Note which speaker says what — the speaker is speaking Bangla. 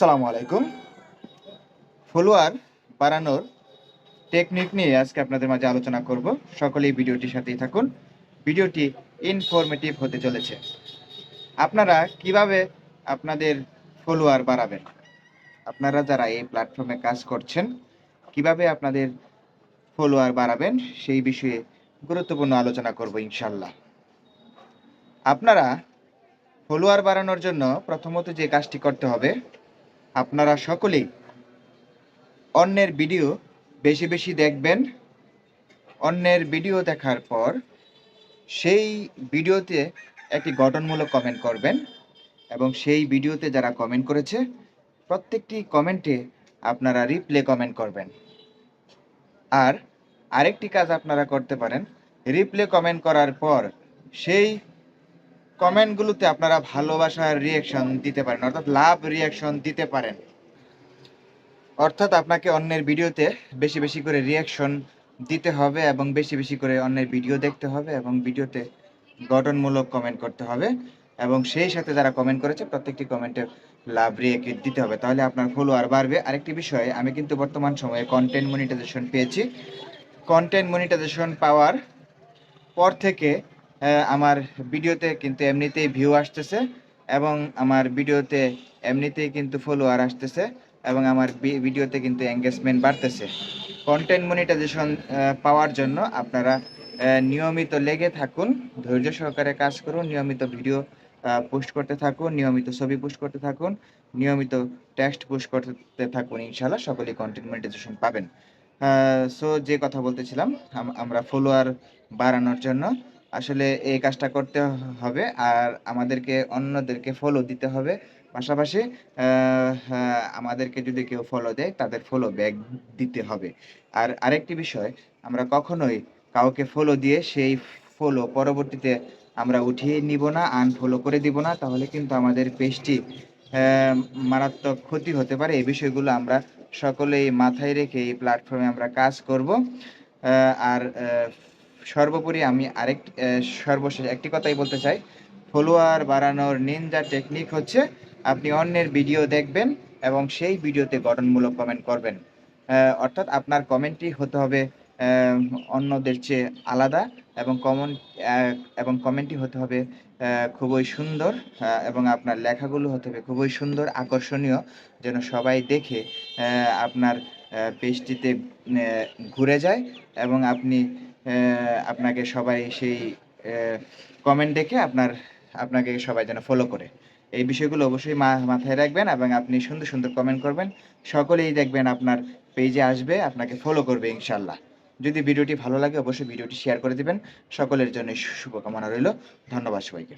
Speaker 1: সালামু আলাইকুম। ফলোয়ার বাড়ানোর টেকনিক নিয়ে আজকে আপনাদের মাঝে আলোচনা করব। সকলেই ভিডিওটির সাথেই থাকুন। ভিডিওটি ইনফরমেটিভ হতে চলেছে। আপনারা কীভাবে আপনাদের ফলোয়ার বাড়াবেন? আপনারা যারা এই প্ল্যাটফর্মে কাজ করছেন, কীভাবে আপনাদের ফলোয়ার বাড়াবেন, সেই বিষয়ে গুরুত্বপূর্ণ আলোচনা করব ইনশাল্লাহ আপনারা ফলোয়ার বাড়ানোর জন্য প্রথমত যে কাজটি করতে হবে আপনারা সকলেই অন্যের ভিডিও বেশি বেশি দেখবেন। অন্যের ভিডিও দেখার পর সেই ভিডিওতে একটি গঠনমূলক কমেন্ট করবেন এবং সেই ভিডিওতে যারা কমেন্ট করেছে, প্রত্যেকটি কমেন্টে আপনারা রিপ্লে কমেন্ট করবেন। আর আরেকটি কাজ আপনারা করতে পারেন রিপ্লে কমেন্ট করার পর সেই কমেন্টগুলোতে আপনারা ভালোবাসার রিয়াকশন দিতে পারেন, অর্থাৎ লাভ রিয়াকশন দিতে পারেন। অর্থাৎ আপনাকে অন্যের ভিডিওতে বেশি বেশি করে রিয়াকশন দিতে হবে এবং বেশি বেশি করে অন্যের ভিডিও দেখতে হবে এবং ভিডিওতে গঠনমূলক কমেন্ট করতে হবে এবং সেই সাথে যারা কমেন্ট করেছে, প্রত্যেকটি কমেন্টে লাভ রিয়েক্ট দিতে হবে। তাহলে আপনার ফলোয়ার বাড়বে। আরেকটি বিষয়, আমি কিন্তু বর্তমান সময়ে কন্টেন্ট মনিটাইজেশন পেয়েছি। কন্টেন্ট মনিটাইজেশন পাওয়ার পর থেকে আমার ভিডিওতে কিন্তু এমনিতেই ভিউ আসতেছে এবং আমার ভিডিওতে এমনিতেই কিন্তু ফলোয়ার আসতেছে এবং আমার ভিডিওতে কিন্তু এঙ্গেজমেন্ট বাড়তেছে। কন্টেন্ট মনিটাইজেশন পাওয়ার জন্য আপনারা নিয়মিত লেগে থাকুন, ধৈর্য সহকারে কাজ করুন, নিয়মিত ভিডিও পোস্ট করতে থাকুন, নিয়মিত ছবি পোস্ট করতে থাকুন, নিয়মিত টেক্সট পোস্ট করতে থাকুন ইনশাল্লাহ সকলেই কন্টেন্ট মনিটাইজেশন পাবেন। সো যে কথা বলতেছিলাম আমরা ফলোয়ার বাড়ানোর জন্য আসলে এই কাজটা করতে হবে আর আমাদেরকে অন্যদেরকে ফলো দিতে হবে। পাশাপাশি আহ, আমাদেরকে যদি কেউ ফলো দেয় তাদের ফলো ব্যাক দিতে হবে। আর আরেকটি বিষয় আমরা কখনোই কাউকে ফলো দিয়ে সেই ফলো পরবর্তীতে আমরা উঠিয়ে নিব না আনফলো করে দিব না। তাহলে কিন্তু আমাদের পেজটি আহ, মারাত্মক ক্ষতি হতে পারে। এই বিষয়গুলো আমরা সকলেই মাথায় রেখে এই প্ল্যাটফর্মে আমরা কাজ করব। আর সর্বোপরি আমি আরেক সর্বশেষ একটি কথাই বলতে চাই। ফলোয়ার বাড়ানোর নিনজা টেকনিক হচ্ছে, আপনি অন্যের ভিডিও দেখবেন এবং সেই ভিডিওতে গঠনমূলক কমেন্ট করবেন। অর্থাৎ আপনার কমেন্টটি হতে হবে অন্যদের চেয়ে আলাদা এবং কমন এবং কমেন্টটি হতে হবে খুবই সুন্দর এবং আপনার লেখাগুলো হতে হবে খুবই সুন্দর, আকর্ষণীয়, যেন সবাই দেখে আপনার পেজটিতে ঘুরে যায় এবং আপনি আপনাকে সবাই সেই কমেন্ট দেখে আপনার, আপনাকে সবাই যেন ফলো করে। এই বিষয়গুলো অবশ্যই মাথায় রাখবেন এবং আপনি সুন্দর সুন্দর কমেন্ট করবেন। সকলেই দেখবেন আপনার পেজে আসবে, আপনাকে ফলো করবে ইনশাল্লাহ যদি ভিডিওটি ভালো লাগে, অবশ্যই ভিডিওটি শেয়ার করে দিবেন। সকলের জন্য শুভকামনা রইল। ধন্যবাদ সবাইকে।